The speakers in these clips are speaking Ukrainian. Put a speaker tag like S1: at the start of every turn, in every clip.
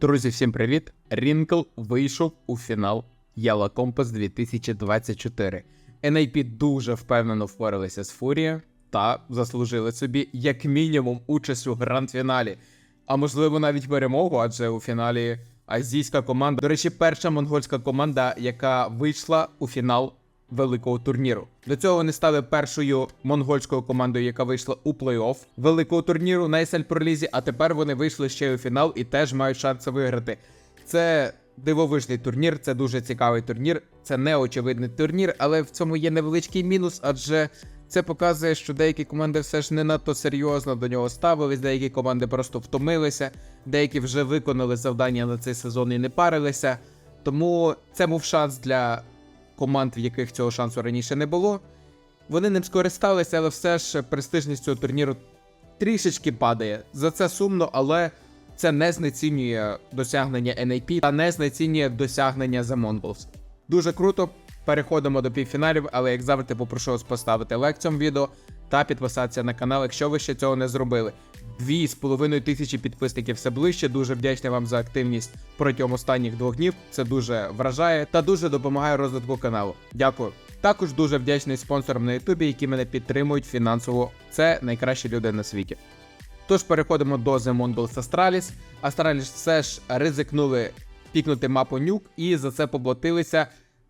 S1: Друзі, всім привіт! Рінкл вийшов у фінал Яла Компас 2024. NIP дуже впевнено впоралися з Фурія та заслужили собі як мінімум участь у гранд-фіналі, а можливо навіть перемогу, адже у фіналі азійська команда. До речі, перша монгольська команда, яка вийшла у фінал великого турніру. До цього вони стали першою монгольською командою, яка вийшла у плей-офф великого турніру на SL Pro Лізі, а тепер вони вийшли ще й у фінал і теж мають шанси виграти. Це дивовижний турнір, це дуже цікавий турнір. Це неочевидний турнір, але в цьому є невеличкий мінус, адже це показує, що деякі команди все ж не надто серйозно до нього ставились, деякі команди просто втомилися, деякі вже виконали завдання на цей сезон і не парилися. Тому це був шанс для команд, в яких цього шансу раніше не було. Вони ним скористалися, але все ж престижність цього турніру трішечки падає. За це сумно, але це не знецінює досягнення NAP та не знецінює досягнення The Mongols. Дуже круто. Переходимо до півфіналів, але як завжди попрошу вас поставити лайк цьому відео та підписатися на канал, якщо ви ще цього не зробили. Дві з половиною тисячі підписників все ближче. Дуже вдячний вам за активність протягом останніх двох днів. Це дуже вражає та дуже допомагає розвитку каналу. Дякую. Також дуже вдячний спонсорам на Ютубі, які мене підтримують фінансово. Це найкращі люди на світі. Тож переходимо до The Mongols Astralis. Astralis все ж ризикнули пікнути мапу нюк і за це поплатилися.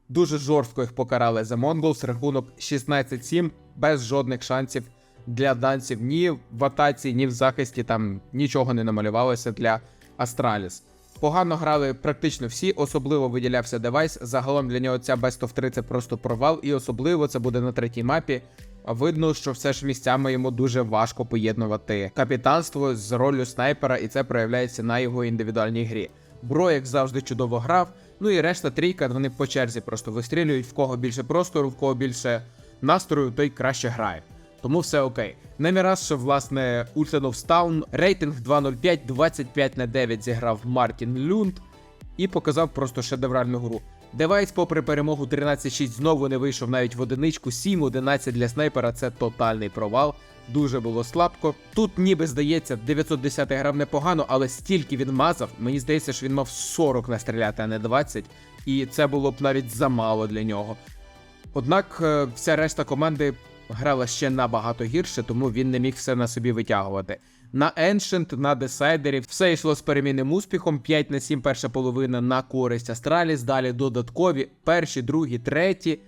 S1: Дуже жорстко їх покарали The Mongols. Рахунок 16-7 без жодних шансів для данців ні в атаці, ні в захисті. Там нічого не намалювалося для Astralis. Погано грали практично всі, особливо виділявся девайс. Загалом для нього ця Best of 3 це просто провал, і особливо це буде на третій мапі. Видно, що все ж місцями йому дуже важко поєднувати капітанство з ролью снайпера, і це проявляється на його індивідуальній грі. Бро, як завжди, чудово грав. Ну і решта трійка, вони по черзі просто вистрілюють, в кого більше простору, в кого більше настрою, той краще грає. Тому все окей. Неміраз, що власне ультанув стаун, рейтинг 2.05, 25 на 9 зіграв Мартін Люнд і показав просто шедевральну гру. Девайс, попри перемогу 13-6, знову не вийшов навіть в одиничку. 7-11 для снайпера це тотальний провал. Дуже було слабко. Тут, ніби здається, 910 грав непогано, але стільки він мазав. Мені здається, що він мав 40 настріляти, а не 20. І це було б навіть замало для нього. Однак е, вся решта команди грала ще набагато гірше, тому він не міг все на собі витягувати. На Ancient, на десайдерів все йшло з перемінним успіхом. 5 на 7 перша половина на користь Астраліс, далі додаткові, перші, другі, треті.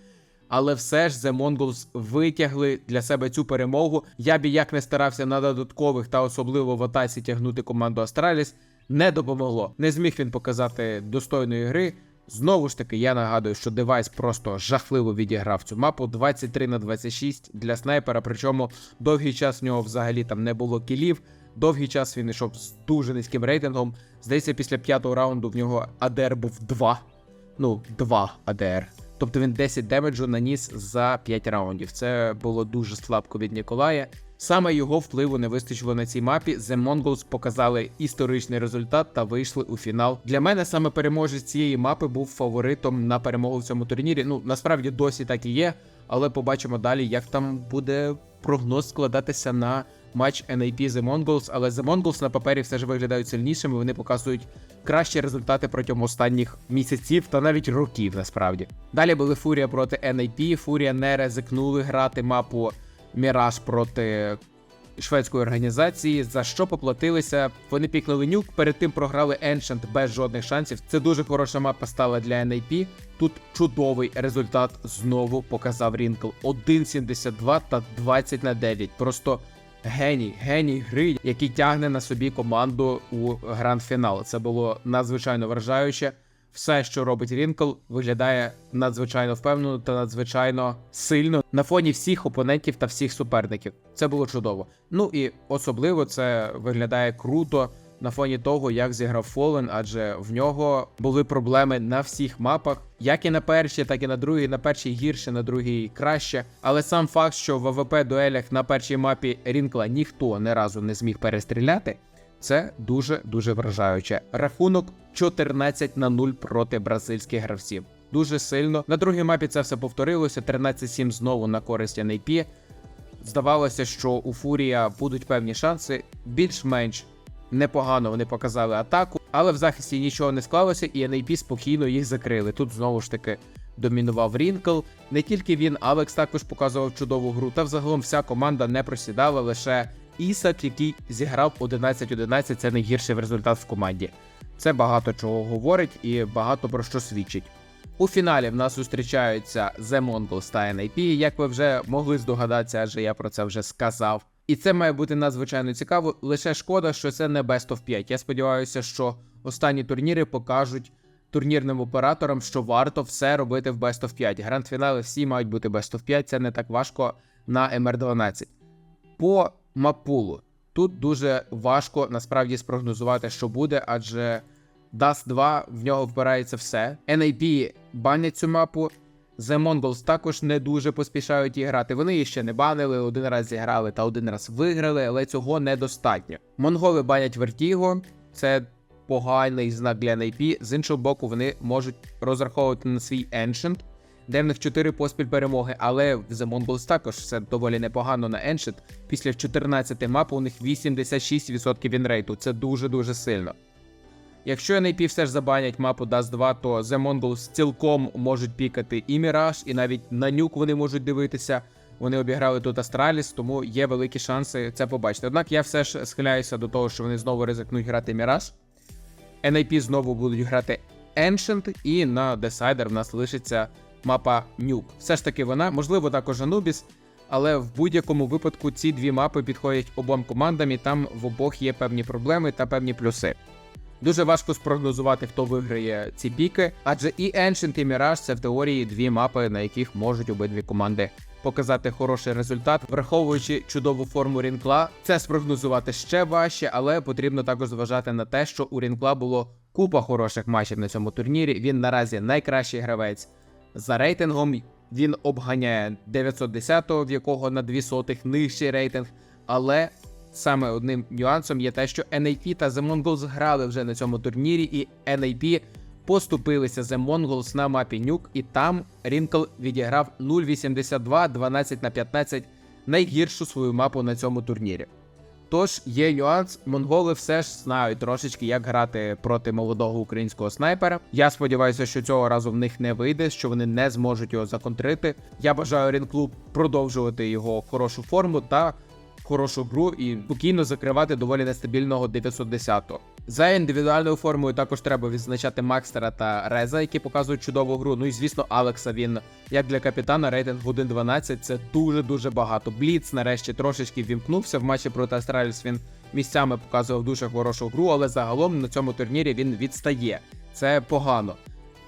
S1: Але все ж The Mongols витягли для себе цю перемогу. Я б як не старався на додаткових та особливо в атаці тягнути команду Астраліс, не допомогло. Не зміг він показати достойної гри. Знову ж таки, я нагадую, що девайс просто жахливо відіграв цю мапу 23 на 26 для снайпера. Причому довгий час в нього взагалі там не було кілів. Довгий час він йшов з дуже низьким рейтингом. Здається, після п'ятого раунду в нього АДР був 2. Ну, 2 АДР. Тобто він 10 демеджу наніс за 5 раундів. Це було дуже слабко від Ніколая. Саме його впливу не вистачило на цій мапі. The Mongols показали історичний результат та вийшли у фінал. Для мене саме переможець цієї мапи був фаворитом на перемогу в цьому турнірі. Ну насправді досі так і є, але побачимо далі, як там буде прогноз складатися на матч NAP The Mongols. Але The Mongols на папері все ж виглядають сильнішими. Вони показують кращі результати протягом останніх місяців та навіть років. Насправді далі були Фурія проти NAP. Фурія не ризикнули грати мапу. Міраж проти шведської організації, за що поплатилися. Вони пікнули нюк, перед тим програли Ancient без жодних шансів. Це дуже хороша мапа стала для NAP. Тут чудовий результат знову показав Рінкл. 1.72 та 20 на 9. Просто геній, геній гри, який тягне на собі команду у гранд-фінал. Це було надзвичайно вражаюче. Все, що робить Рінкл, виглядає надзвичайно впевнено та надзвичайно сильно на фоні всіх опонентів та всіх суперників. Це було чудово. Ну і особливо це виглядає круто на фоні того, як зіграв Фолен, адже в нього були проблеми на всіх мапах, як і на першій, так і на другій. На першій гірше, на другій краще. Але сам факт, що в АВП дуелях на першій мапі Рінкла ніхто не разу не зміг перестріляти. Це дуже дуже вражаюче. Рахунок 14 на 0 проти бразильських гравців. Дуже сильно. На другій мапі це все повторилося. 13-7 знову на користь NAP. Здавалося, що у Фурія будуть певні шанси. Більш-менш непогано вони показали атаку. Але в захисті нічого не склалося, і NAP спокійно їх закрили. Тут знову ж таки домінував Рінкл. Не тільки він, Алекс також показував чудову гру, та взагалом вся команда не просідала. Лише Ісак, який зіграв 11-11, це найгірший результат в команді. Це багато чого говорить і багато про що свідчить. У фіналі в нас зустрічаються The Mongols та NAP, як ви вже могли здогадатися, адже я про це вже сказав. І це має бути надзвичайно цікаво. Лише шкода, що це не Best of 5. Я сподіваюся, що останні турніри покажуть турнірним операторам, що варто все робити в Best of 5. Гранд-фінали всі мають бути Best of 5, це не так важко на MR12. По мапулу тут дуже важко насправді спрогнозувати, що буде, адже Dust 2 в нього вбирається все. NAP банять цю мапу. The Mongols також не дуже поспішають її грати. Вони її ще не банили, один раз зіграли та один раз виграли, але цього недостатньо. Монголи банять Vertigo, це поганий знак для NAP. З іншого боку, вони можуть розраховувати на свій Ancient, де в них 4 поспіль перемоги, але в The Mongols також все доволі непогано на Ancient. Після 14 мап у них 86% вінрейту. Це дуже-дуже сильно. Якщо NAP все ж забанять мапу Dust 2, то The Mongols цілком можуть пікати і Mirage, і навіть на нюк вони можуть дивитися. Вони обіграли тут Астраліс, тому є великі шанси це побачити. Однак я все ж схиляюся до того, що вони знову ризикнуть грати Mirage. NAP знову будуть грати Ancient, і на Decider в нас лишиться мапа Nuke. Все ж таки вона, можливо, також Anubis, але в будь-якому випадку ці дві мапи підходять обом командам, і там в обох є певні проблеми та певні плюси. Дуже важко спрогнозувати, хто виграє ці піки, адже і Ancient, і Mirage це в теорії дві мапи, на яких можуть обидві команди показати хороший результат, враховуючи чудову форму Рінкла. Це спрогнозувати ще важче, але потрібно також зважати на те, що у Рінкла було купа хороших матчів на цьому турнірі. Він наразі найкращий гравець за рейтингом. Він обганяє 910-го, в якого на 2 сотих нижчий рейтинг. Але саме одним нюансом є те, що NAP та The Mongols грали вже на цьому турнірі, і NAP поступилися The Mongols на мапі Нюк, і там Рінкл відіграв 0.82 12 на 15 найгіршу свою мапу на цьому турнірі. Тож є нюанс, монголи все ж знають трошечки, як грати проти молодого українського снайпера. Я сподіваюся, що цього разу в них не вийде, що вони не зможуть його законтрити. Я бажаю Рінклу продовжувати його хорошу форму та хорошу гру і спокійно закривати доволі нестабільного 910-го. За індивідуальною формою також треба відзначати Макстера та Реза, які показують чудову гру. Ну і звісно, Алекса він як для капітана рейтинг 1.12 це дуже дуже багато. Бліц нарешті трошечки вімкнувся в матчі проти Астраліс. Він місцями показував дуже хорошу гру, але загалом на цьому турнірі він відстає. Це погано.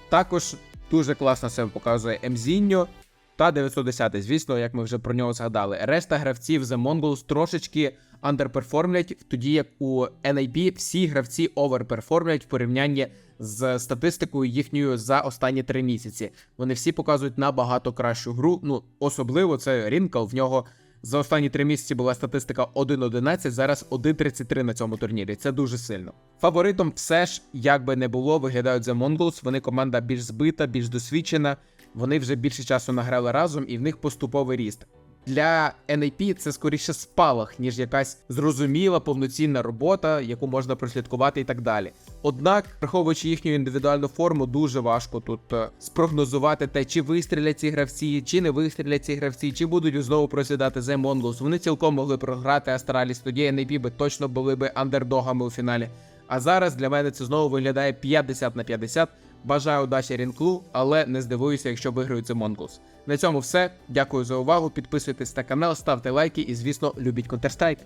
S1: Також дуже класно себе показує Емзіньо та 910, звісно, як ми вже про нього згадали. Решта гравців The Mongols трошечки андерперформлять, тоді як у NIP всі гравці оверперформлять в порівнянні з статистикою їхньою за останні три місяці. Вони всі показують набагато кращу гру. Ну, особливо це Рінкл. В нього за останні три місяці була статистика 1.11, зараз 1.33 на цьому турнірі. Це дуже сильно. Фаворитом все ж, як би не було, виглядають The Mongols. Вони команда більш збита, більш досвідчена. Вони вже більше часу награли разом, і в них поступовий ріст. Для NAP це скоріше спалах, ніж якась зрозуміла повноцінна робота, яку можна прослідкувати і так далі. Однак, враховуючи їхню індивідуальну форму, дуже важко тут е, спрогнозувати те, чи вистрілять ці гравці, чи не вистрілять ці гравці, чи будуть знову просідати The Mongols. Вони цілком могли програти Астраліс, тоді NAP би точно були би андердогами у фіналі. А зараз для мене це знову виглядає 50 на 50. Бажаю удачі Рінклу, але не здивуюся, якщо виграють Mongols. На цьому все. Дякую за увагу. Підписуйтесь на канал, ставте лайки і, звісно, любіть Counter-Strike.